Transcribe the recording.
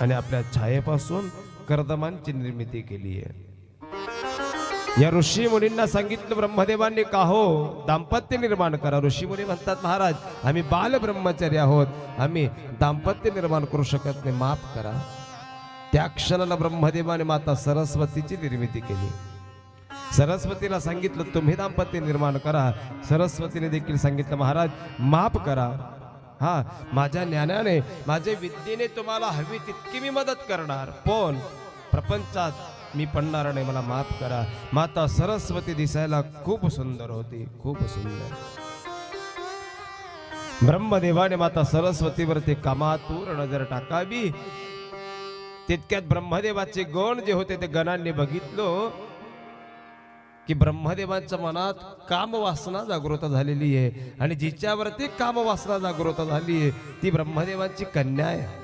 आणि आपल्या छायेपासून कर्दमांची निर्मिती केली आहे. या ऋषी मुलींना सांगितलं ब्रह्मदेवांनी का हो दाम्पत्य निर्माण करा? ऋषी मुली म्हणतात महाराज आम्ही बाल ब्रह्मचारी आहोत. आम्ही दाम्पत्य निर्माण करू शकत नाही. माफ करा. त्या क्षणाला ब्रह्मदेवाने माता सरस्वतीची निर्मिती केली. सरस्वतीला सांगितलं तुम्ही दाम्पत्य निर्माण करा. सरस्वतीने देखील सांगितलं महाराज माफ करा. हा माझ्या ज्ञानाने माझ्या विद्येने तुम्हाला हवी तितकी मी मदत करणार. पण प्रपंचात मी पडणार नाही मला माफ करा. माता सरस्वती दिसायला खूप सुंदर होती खूप सुंदर. ब्रह्मदेवाने माता सरस्वतीवरती कामातूर नजर टाकावी. तितक्यात ब्रह्मदेवाचे गण जे होते ते गणांनी बघितलं. की ब्रह्मदेवांच्या मनात कामवासना जागृत झालेली आहे. आणि जिच्यावरती कामवासना जागृत झाली आहे ती ब्रह्मदेवांची कन्या आहे.